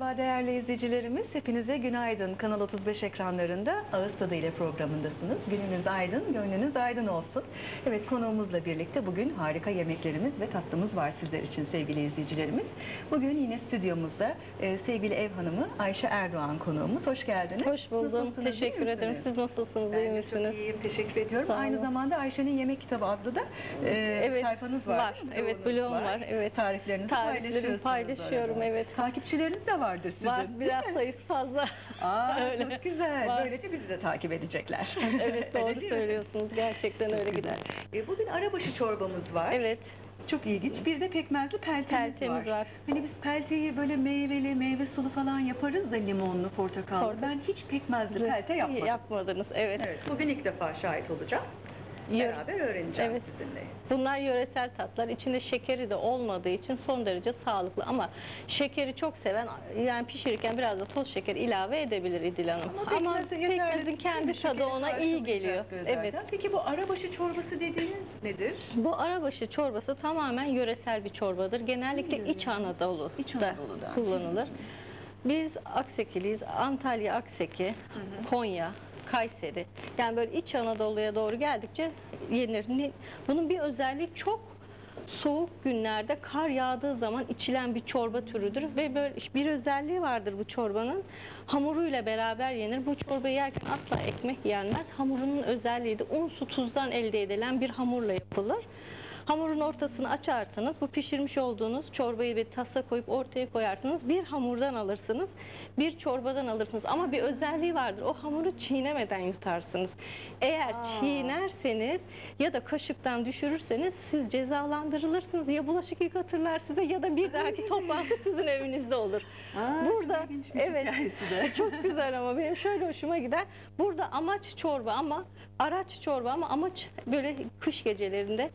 Merhaba değerli izleyicilerimiz. Hepinize günaydın. Kanal 35 ekranlarında Ağız Tadı ile programındasınız. Gününüz aydın, gönlünüz aydın olsun. Evet konuğumuzla birlikte bugün harika yemeklerimiz ve tatlımız var sizler için sevgili izleyicilerimiz. Bugün yine stüdyomuzda e, sevgili ev hanımı Ayşe Erdoğan konuğumuz. Hoş geldiniz. Hoş buldum. Nasılsınız, Teşekkür ederim. Siz nasılsınız? Ben iyi misiniz? çok iyiyim. Teşekkür ediyorum. Sağ Aynı zamanda Ayşe'nin Yemek Kitabı adlı da e, Evet, sayfanız var. var. Evet, Blogunuz blogum var. Evet. Tariflerinizi Tariflerimi paylaşıyorum, orada. evet. Takipçileriniz de vardır sizin. Var. Biraz mi? sayısı fazla. Aa, Öyle. çok güzel. Var. Böylece bizi de takip edecekler. Evet doğru söylüyorsunuz. Gerçekten öyle gider. E, bugün arabaşı çorbamız var. Evet. Çok ilginç. Bir de pekmezli peltemiz, Peltemiz var. Hani biz pelteyi böyle meyveli, meyve sulu falan yaparız da limonlu, portakallı. Portakal. Ben hiç pekmezli pelte yapmadım. Yapmadınız. Evet. Evet, bugün ilk defa şahit olacağım. Yö- Beraber öğreneceğim Evet. sizinle. Bunlar yöresel tatlar. İçinde şekeri de olmadığı için son derece sağlıklı. Ama şekeri çok seven yani pişirirken biraz da toz şeker ilave edebilir İdil Hanım. Ama, pekmezin kendi tadı ona iyi geliyor. Evet. Peki bu arabaşı çorbası dediğiniz nedir? Bu arabaşı çorbası tamamen yöresel bir çorbadır. Genellikle. İç Anadolu'da İç Anadolu'da. kullanılır. Biz Aksekiliyiz. Antalya Akseki, Konya, Kayseri. Yani böyle İç Anadolu'ya doğru geldikçe yenir. Bunun bir özelliği çok soğuk günlerde kar yağdığı zaman içilen bir çorba türüdür ve böyle bir özelliği vardır bu çorbanın. Hamuruyla beraber yenir. Bu çorbayı yerken asla ekmek yenmez. Hamurunun özelliği de un su tuzdan elde edilen bir hamurla yapılır. Hamurun ortasını açarsanız bu pişirmiş olduğunuz çorbayı bir tasa koyup ortaya koyarsınız. Bir hamurdan alırsınız, bir çorbadan alırsınız. Ama bir özelliği vardır. O hamuru çiğnemeden yutarsınız. Eğer Aa. çiğnerseniz ya da kaşıktan düşürürseniz siz cezalandırılırsınız. Ya bulaşık yıkatırlar size ya da bir dahaki toplantı sizin evinizde olur. Aa, Burada evet çok güzel ama benim şöyle hoşuma gider. Burada amaç çorba ama araç çorba ama amaç böyle kış gecelerinde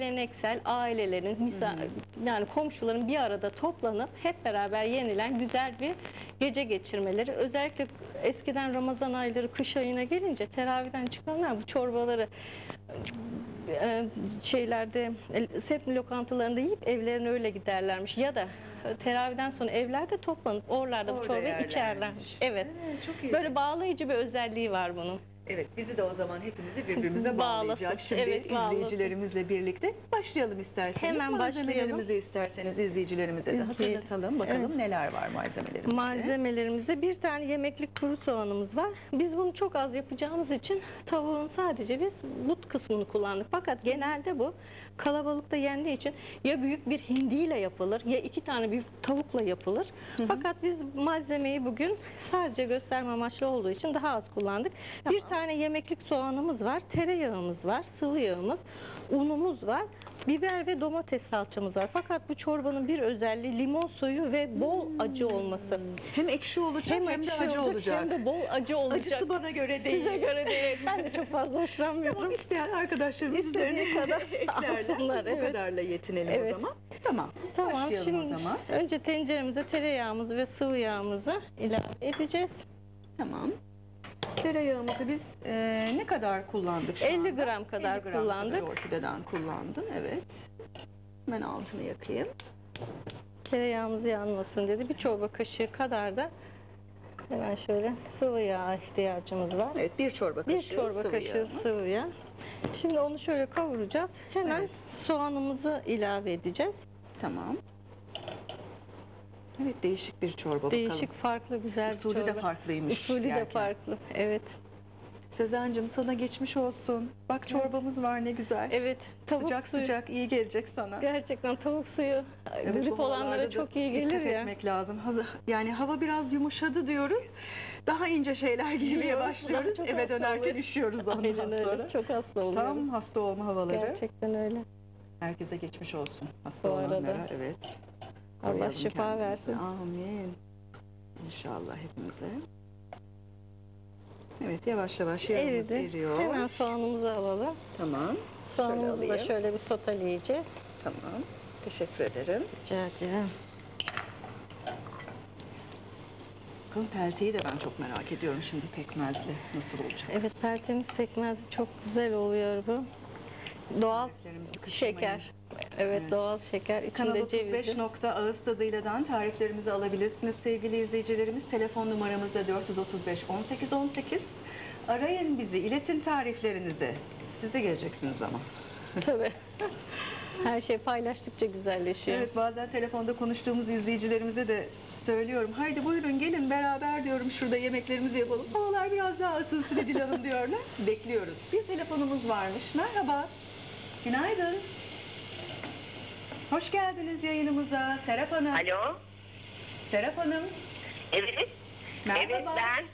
geleneksel ailelerin misa- yani komşuların bir arada toplanıp hep beraber yenilen güzel bir gece geçirmeleri. Özellikle eskiden Ramazan ayları kış ayına gelince teravihden çıkanlar bu çorbaları e, şeylerde sepni lokantalarında yiyip evlerine öyle giderlermiş ya da teravihden sonra evlerde toplanıp oralarda bu Orada çorbayı yerlermiş. içerler. Evet. Evet, çok iyi. Böyle bağlayıcı bir özelliği var bunun. Evet, bizi de o zaman hepimizi birbirimize Bağlasın. bağlayacak. Şimdi Evet, bağlasın. izleyicilerimizle birlikte başlayalım isterseniz. Hemen Malzemelerimizi isterseniz izleyicilerimize de hatırlatalım. Bakalım Evet. neler var malzemelerimizde. Malzemelerimizde bir tane yemeklik kuru soğanımız var. Biz bunu çok az yapacağımız için tavuğun sadece biz but kısmını kullandık. Fakat genelde bu kalabalıkta yendiği için ya büyük bir hindiyle yapılır ya iki tane büyük tavukla yapılır. Fakat biz malzemeyi bugün sadece gösterme amaçlı olduğu için daha az kullandık. Bir tane yemeklik soğanımız var, tereyağımız var, sıvı yağımız, unumuz var. Biber ve domates salçamız var. Fakat bu çorbanın bir özelliği limon suyu ve bol acı olması. Hem ekşi olacak hem, de ekşi acı olacak. Hem de bol acı olacak. Acısı bana göre değil. Size göre değil. Ben de çok fazla Tamam hoşlanmıyorum. isteyen arkadaşlarımız İstediği kadar eklerler. Bu evet. kadarla yetinelim Evet. o zaman. Tamam. Tamam Başlayalım şimdi o zaman. önce tenceremize tereyağımızı ve sıvı yağımızı ilave edeceğiz. Tamam. Tereyağımızı biz e, ne kadar kullandık şu 50 anda? gram kadar 50 gram kullandık. kadar ortadan kullandın. Evet. Hemen altını yakayım. Tereyağımız yanmasın dedi. Bir çorba kaşığı kadar da hemen şöyle sıvı yağ ihtiyacımız var. Evet bir çorba kaşığı Bir çorba sıvı kaşığı yağ. sıvı yağ. Şimdi onu şöyle kavuracağız. Hemen Evet. soğanımızı ilave edeceğiz. Tamam. Evet değişik bir çorba Değişik, bakalım. farklı, güzel bir Usulü çorba. de farklıymış. Usulü de yerken. farklı. Evet. Sezen'cim sana geçmiş olsun. Bak çorbamız var ne güzel. Evet. Tavuk sıcak suyu. sıcak iyi gelecek sana. Gerçekten tavuk suyu Evet, grip olanlara çok iyi gelir ya. etmek lazım. Hava, yani hava biraz yumuşadı diyoruz. Daha ince şeyler giymeye başlıyoruz. Eve dönerken oluyoruz. üşüyoruz ondan Aynen öyle. sonra. Çok hasta oluyoruz. Tam hasta olma havaları. Gerçekten öyle. Herkese geçmiş olsun. Hasta Bu arada. olanlara evet. Allah şifa versin. Amin. İnşallah hepimize. Evet yavaş yavaş yağımız eriyor. Hemen soğanımızı alalım. Tamam. Soğanımızı da alayım. şöyle bir soteleyeceğiz. Tamam. Teşekkür ederim. Rica ederim. Bakalım pelteyi de ben çok merak ediyorum şimdi pekmezli nasıl olacak. Evet tertemiz pekmez çok güzel oluyor bu. Doğal şeker. Evet, doğal şeker. Kanal içinde 35 cevizi. nokta ağız tadıyladan tariflerimizi alabilirsiniz sevgili izleyicilerimiz. Telefon numaramız da 435 18 18. Arayın bizi, iletin tariflerinizi. Siz de geleceksiniz ama. Tabii. Her şey paylaştıkça güzelleşiyor. Evet bazen telefonda konuştuğumuz izleyicilerimize de söylüyorum. Haydi buyurun gelin beraber diyorum şurada yemeklerimizi yapalım. Havalar biraz daha ısınsın Edil Hanım diyorlar. Bekliyoruz. Bir telefonumuz varmış. Merhaba. Günaydın. Hoş geldiniz yayınımıza. Serap Hanım. Alo. Serap Hanım. Evet. Merhaba. Evet ben.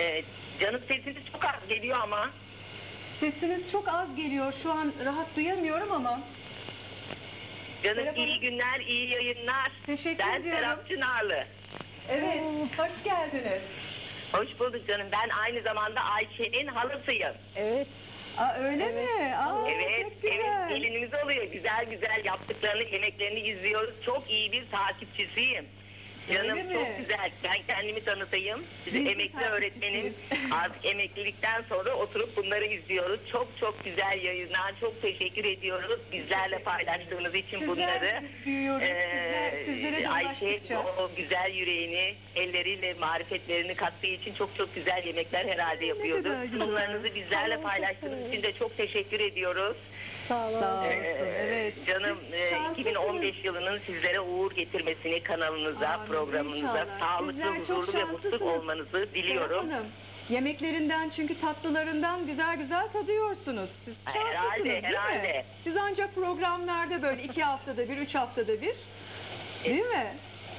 Ee, canım sesiniz çok az geliyor ama. Sesiniz çok az geliyor. Şu an rahat duyamıyorum ama. Canım Serap iyi Hanım. günler, iyi yayınlar. Teşekkür ben ediyorum. Serap Çınarlı. Evet. Hoş geldiniz. Hoş bulduk canım. Ben aynı zamanda Ayşe'nin halasıyım. Evet. Aa, öyle mi? Aa, evet, çok güzel. evet. Gelinimiz oluyor. Güzel güzel yaptıklarını, yemeklerini izliyoruz. Çok iyi bir takipçisiyim. Canım Öyle mi? çok güzel. Ben kendimi tanıtayım. Biz de emekli öğretmenim. Artık emeklilikten sonra oturup bunları izliyoruz. Çok çok güzel yayınlar. Çok teşekkür ediyoruz. Bizlerle paylaştığınız için Sizler bunları. Sizler, sizlere de Ayşe o güzel yüreğini, elleriyle marifetlerini kattığı için çok çok güzel yemekler herhalde yapıyordu. Sunumlarınızı bizlerle paylaştığınız için de çok teşekkür ediyoruz. Sağ olun. Sağ olun. Ee, evet. Canım e, şanslısınız. 2015 yılının sizlere uğur getirmesini kanalınıza, Amin, programınıza inşallah. sağlıklı, Sizler çok huzurlu ve mutlu şanslısınız. olmanızı diliyorum. Serap Hanım, yemeklerinden çünkü tatlılarından güzel güzel tadıyorsunuz. Siz Herhalde, şanslısınız, değil mi? herhalde. Siz ancak programlarda böyle iki haftada bir, üç haftada bir. Değil mi?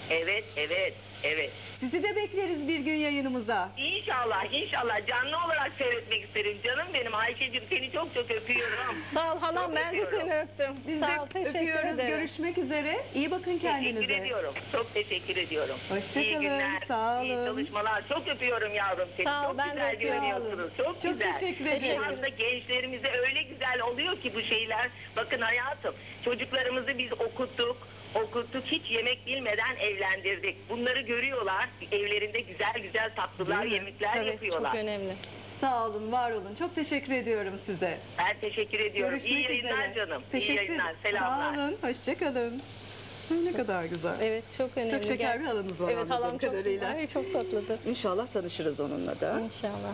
Evet, evet, evet. Sizi de bekleriz bir gün yayınımıza. İnşallah, inşallah canlı olarak seyretmek isterim. Canım benim Ayşe'cim seni çok çok öpüyorum. Sağ ol halam Çok ben de öpüyorum. seni öptüm. Biz Sağ ol, de teşekkür öpüyoruz. ederim. Görüşmek üzere. İyi bakın kendinize. Teşekkür ediyorum. Çok teşekkür ediyorum. Hoşça İyi kalın, günler, sağ iyi olun. çalışmalar. Çok öpüyorum yavrum seni. Sağ ol, çok ben de güzel öpüyorum. görünüyorsunuz. Çok, Çok güzel. teşekkür ederim. Şu anda gençlerimize öyle güzel oluyor ki bu şeyler. Bakın hayatım, çocuklarımızı biz okuttuk. Okuttuk, hiç yemek bilmeden evlendirdik. Bunları görüyorlar. Evlerinde güzel güzel tatlılar, Değil mi? yemekler Tabii, yapıyorlar. çok önemli. Sağ olun, var olun. Çok teşekkür ediyorum size. Ben teşekkür ediyorum. Görüşmek İyi yayınlar üzere. canım. Teşekkür İyi yayınlar. Selamlar. Sağ olun, hoşçakalın. Ne kadar güzel. Evet çok önemli. Çok şeker bir halamız var Evet anladığım halam çok kadarıyla. güzel. Çok tatlıdır. İnşallah tanışırız onunla da. İnşallah.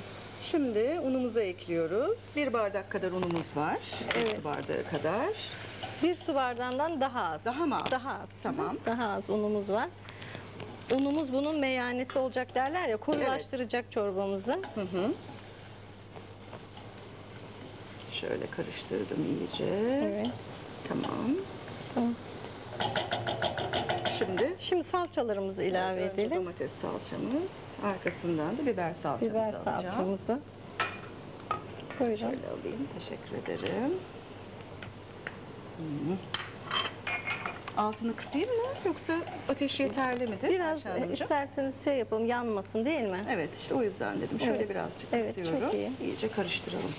Şimdi unumuzu ekliyoruz. Bir bardak kadar unumuz var. Bir Evet. su bardağı kadar. Bir su bardağından daha az. Daha mı az? Daha az. Tamam. Daha az unumuz var. Unumuz bunun meyhanesi olacak derler ya koyulaştıracak çorbamızı. Hı hı. Şöyle karıştırdım iyice. Evet. Tamam. Tamam. Şimdi salçalarımızı ilave önce edelim. domates salçamız. Arkasından da biber salçamızı Biber alacağım. salçamızı. Buyurun. Şöyle alayım. Teşekkür ederim. Hı. Altını kısayım mı yoksa ateş yeterli midir? Biraz isterseniz şey yapalım yanmasın değil mi? Evet işte o yüzden dedim. Şöyle Evet. birazcık Evet, kısıyorum. çok iyi. İyice karıştıralım.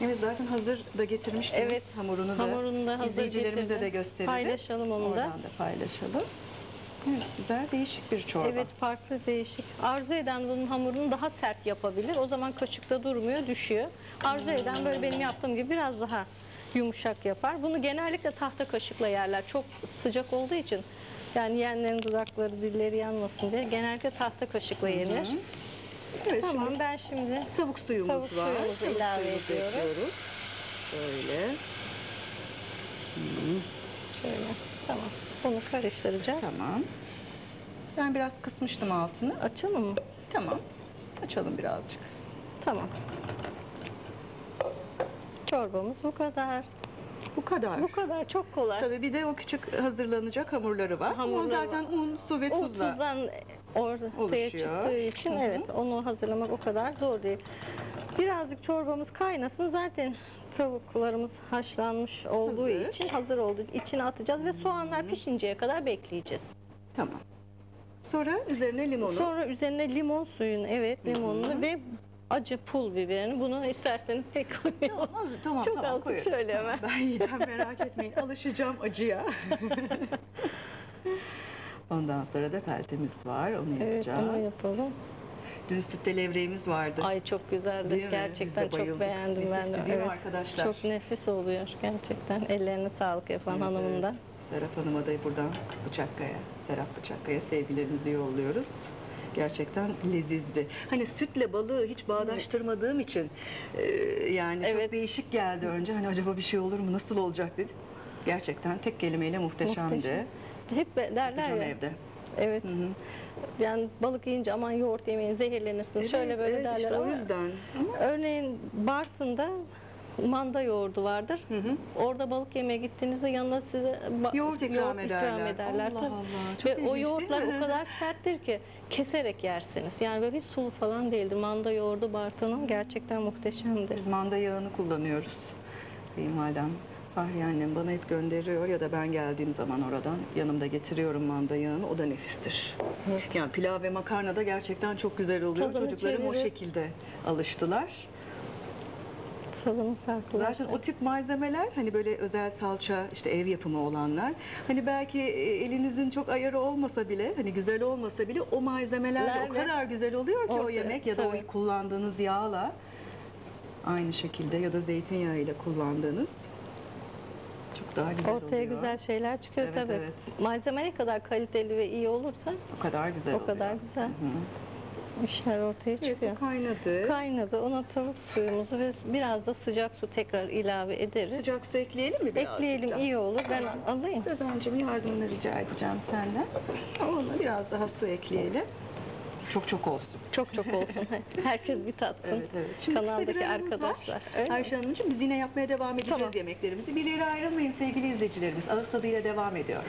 Evet zaten hazır da getirmiştim. Evet, Hamurunu da. hamurunu da hazır izleyicilerimize getirdim. de gösterelim. Paylaşalım onu da. Oradan da paylaşalım. Evet güzel değişik bir çorba. Evet farklı değişik. Arzu eden bunun hamurunu daha sert yapabilir. O zaman kaşıkta durmuyor, düşüyor. Arzu eden böyle benim yaptığım gibi biraz daha yumuşak yapar. Bunu genellikle tahta kaşıkla yerler. Çok sıcak olduğu için yani yiyenlerin dudakları, dilleri yanmasın diye genellikle tahta kaşıkla yenir. Hı hı. Evet, Tamam şimdi ben şimdi tavuk suyumuz Tavuk var. suyumuzu Tavuk ilave suyumuzu ediyoruz. ekliyoruz. Şöyle. Hı, şöyle tamam bunu karıştıracağız. Tamam. Ben biraz kısmıştım altını. Açalım mı? Tamam. Açalım birazcık. Tamam. Çorbamız bu kadar. Bu kadar. Bu kadar çok kolay. Tabii bir de o küçük hazırlanacak hamurları var. Hamurları o zaten var. un, su ve tuzla. tuzdan ortaya oluşuyor. çıktığı için Hı hı. evet onu hazırlamak o kadar zor değil. Birazcık çorbamız kaynasın zaten tavuklarımız haşlanmış olduğu Hazır. için hazır olduğu için içine atacağız ve soğanlar pişinceye kadar bekleyeceğiz. Tamam. Sonra üzerine limonu. Sonra üzerine limon suyunu evet Hı hı. limonunu ve acı pul biberini bunu isterseniz tek koymayalım. Tamam, az- tamam, Çok tamam, az koyarım. şöyle hemen. Ben yiyeceğim merak etmeyin. Alışacağım acıya. Ondan sonra da peltemiz var. Onu Evet yapacağız. onu yapalım. Dün sütte levreğimiz vardı. Ay çok güzeldi. Değil mi? Gerçekten Biz de çok bayıldık. beğendim ben de. Nefis değil mi arkadaşlar? Çok nefis oluyor gerçekten. Ellerine sağlık yapan Evet, hanımından. evet. Serap Hanım'a da buradan Bıçakkaya, Serap Bıçakkaya sevgilerimizi yolluyoruz. Gerçekten lezizdi. Hani sütle balığı hiç bağdaştırmadığım için e, yani Evet. çok değişik geldi önce. Hani acaba bir şey olur mu, nasıl olacak dedim. Gerçekten tek kelimeyle muhteşemdi. Muhteşem. Hep derler ya. evde. Evet. Hı hı. Yani balık yiyince aman yoğurt yemeyin zehirlenirsin. Şöyle böyle evet, derler işte o ama yüzden. Ama örneğin Bartın'da manda yoğurdu vardır. Hı hı. Orada balık yemeye gittiğinizde yanına size Yoğurt ikram ederler. ederler. Allah. Allah, çok Ve ilginç o yoğurtlar o kadar serttir ki keserek yersiniz. Yani böyle hiç sulu falan değildir. Manda yoğurdu Bartın'ın gerçekten muhteşemdir. Biz manda yağını kullanıyoruz. Kayınvalidem Fahriye annem bana hep gönderiyor ya da ben geldiğim zaman oradan yanımda getiriyorum manda yağını. O da nefistir. Evet. Yani pilav ve makarna da gerçekten çok güzel oluyor. Tadını Çocuklarım o çevirir. şekilde alıştılar. Tadını farklı. Zaten o tip malzemeler hani böyle özel salça işte ev yapımı olanlar hani belki e, elinizin çok ayarı olmasa bile hani güzel olmasa bile o malzemelerle o Lerle kadar güzel oluyor ki o ortaya, yemek ya da tabii. o kullandığınız yağla aynı şekilde ya da zeytinyağıyla kullandığınız çok daha güzel Ortaya oluyor. güzel şeyler çıkıyor Evet, tabii. evet. Malzeme ne kadar kaliteli ve iyi olursa O kadar güzel O oluyor. kadar güzel. Hı hı. işler ortaya Evet, çıkıyor. bu kaynadı. Kaynadı. Ona tavuk suyumuzu ve biraz da sıcak su tekrar ilave ederiz. Sıcak su ekleyelim mi birazcık Ekleyelim daha? iyi olur. Ben alayım. Sezen'cim yardımını rica edeceğim senden. Ona biraz daha su ekleyelim. Çok çok olsun. Çok çok olsun. Herkes bir tatsın. Evet, evet. Şimdi Kanaldaki kısa bir aramız arkadaşlar. Var. Ayşe Hanımcığım biz yine yapmaya devam edeceğiz Tamam. yemeklerimizi. Bir yere ayrılmayın sevgili izleyicilerimiz. Ağız tadıyla devam ediyor.